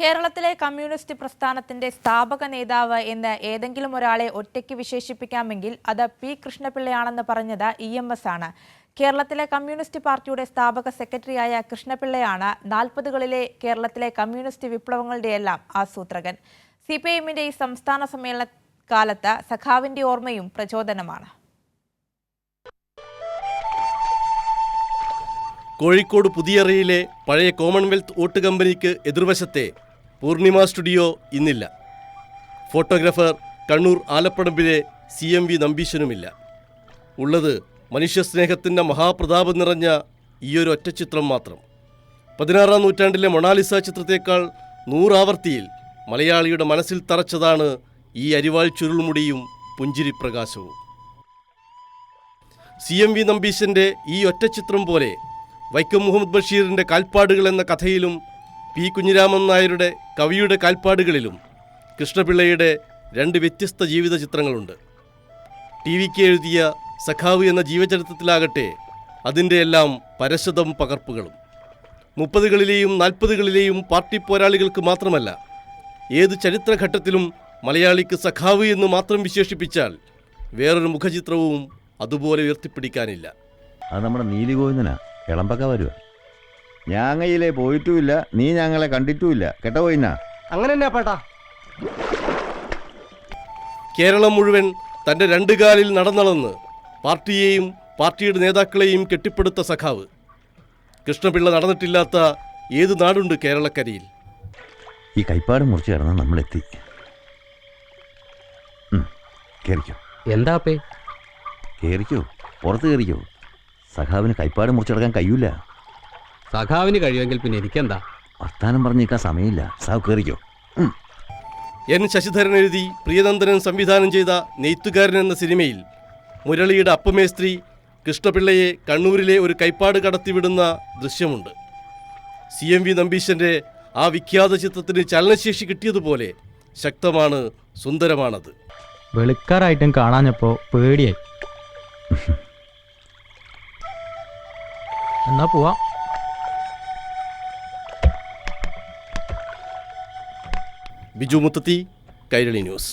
കേരളത്തിലെ കമ്മ്യൂണിസ്റ്റ് പ്രസ്ഥാനത്തിന്റെ സ്ഥാപക നേതാവ് എന്ന് ഏതെങ്കിലും ഒരാളെ ഒറ്റയ്ക്ക് വിശേഷിപ്പിക്കാമെങ്കിൽ അത് പി കൃഷ്ണപിള്ളയാണെന്ന് പറഞ്ഞത് ഇ എം എസ് ആണ്. കേരളത്തിലെ കമ്മ്യൂണിസ്റ്റ് പാർട്ടിയുടെ സ്ഥാപക സെക്രട്ടറിയായ കൃഷ്ണപിള്ളയാണ് നാൽപ്പതുകളിലെ കേരളത്തിലെ കമ്മ്യൂണിസ്റ്റ് വിപ്ലവങ്ങളുടെയെല്ലാം ആസൂത്രകൻ. സി പി ഈ സംസ്ഥാന സമ്മേളന കാലത്ത് സഖാവിന്റെ ഓർമ്മയും പ്രചോദനമാണ്. കോഴിക്കോട് പുതിയറയിലെ പഴയ കോമൺവെൽത്ത് ഓട്ട് കമ്പനിക്ക് എതിർവശത്തെ പൂർണിമ സ്റ്റുഡിയോ ഇന്നില്ല. ഫോട്ടോഗ്രാഫർ കണ്ണൂർ ആലപ്പടമ്പിലെ സി എം വി നമ്പീശനുമില്ല. ഉള്ളത് മനുഷ്യസ്നേഹത്തിന്റെ മഹാപ്രതാപം നിറഞ്ഞ ഈയൊരു ഒറ്റച്ചിത്രം മാത്രം. പതിനാറാം നൂറ്റാണ്ടിലെ മൊണാലിസ ചിത്രത്തേക്കാൾ നൂറാവർത്തിയിൽ മലയാളിയുടെ മനസ്സിൽ തറച്ചതാണ് ഈ അരിവാൾ ചുരുൾമുടിയും പുഞ്ചിരിപ്രകാശവും. സി എം വി നമ്പീശന്റെ ഈ ഒറ്റച്ചിത്രം പോലെ വൈക്കം മുഹമ്മദ് ബഷീറിന്റെ കാൽപ്പാടുകൾ എന്ന കഥയിലും പി കുഞ്ഞിരാമൻ നായരുടെ കവിയുടെ കാൽപ്പാടുകളിലും കൃഷ്ണപിള്ളയുടെ രണ്ട് വ്യത്യസ്ത ജീവിത ചിത്രങ്ങളുണ്ട് ടി വിക്ക് എഴുതിയ സഖാവ് എന്ന ജീവചരിത്രത്തിലാകട്ടെ അതിന്റെ എല്ലാം പരശതം പകർപ്പുകളും. മുപ്പതുകളിലെയും നാൽപ്പതുകളിലെയും പാർട്ടി പോരാളികൾക്ക് മാത്രമല്ല ഏത് ചരിത്രഘട്ടത്തിലും മലയാളിക്ക് സഖാവ് എന്ന് മാത്രം വിശേഷിപ്പിച്ചാൽ വേറൊരു മുഖചിത്രവും അതുപോലെ ഉയർത്തിപ്പിടിക്കാനില്ല. അത് നമ്മുടെ നീലിഗോവിന്ദനാ. ഇളമ്പക്ക വരുക ഞാങ്ങയിലേ പോയിട്ടുമില്ല നീ ഞങ്ങളെ കണ്ടിട്ടുമില്ല. കേട്ടോ പോയിന്നാ അങ്ങനെ തന്നെ പേട്ടാ? കേരളം മുഴുവൻ തന്റെ രണ്ട് കാലിൽ നടന്നളന്ന് പാർട്ടിയെയും പാർട്ടിയുടെ നേതാക്കളെയും കെട്ടിപ്പടുത്ത സഖാവ്. കൃഷ്ണപിള്ള നടന്നിട്ടില്ലാത്ത ഏത് നാടുണ്ട് കേരളക്കരയിൽ? ഈ കൈപ്പാട് മുറിച്ച് കടന്ന് നമ്മളെത്തി. ഉം, കേറിക്കോ. എന്താ പേ കേറിക്കോ പുറത്ത് കയറിക്കോ സഖാവിന് കൈപ്പാട് മുറിച്ചടക്കാൻ കഴിയൂല. സഖാവിന് കഴിയുമെങ്കിൽ പിന്നെ എനിക്കെന്താ? വർത്താനം പറഞ്ഞേക്കാൻ സമയമില്ല. സാവ് കേറിക്കോ. ഉം. എൻ ശശിധരൻ എഴുതി പ്രിയനന്ദനൻ സംവിധാനം ചെയ്ത നെയ്ത്തുകാരൻ എന്ന സിനിമയിൽ മുരളിയുടെ അപ്പമേസ്ത്രി കൃഷ്ണപിള്ളയെ കണ്ണൂരിലെ ഒരു കൈപ്പാട് കടത്തിവിടുന്ന ദൃശ്യമുണ്ട്. സി എം വി നമ്പീശന്റെ ആ വിഖ്യാത ചിത്രത്തിന് ചലനശേഷി കിട്ടിയതുപോലെ ശക്തമാണ് സുന്ദരമാണത്. വെളുക്കാറായിട്ടും കാണാഞ്ഞപ്പോ പേടിയായി. എന്നാ പോവാ. ബിജു മുത്തത്തി കൈരളി ന്യൂസ്.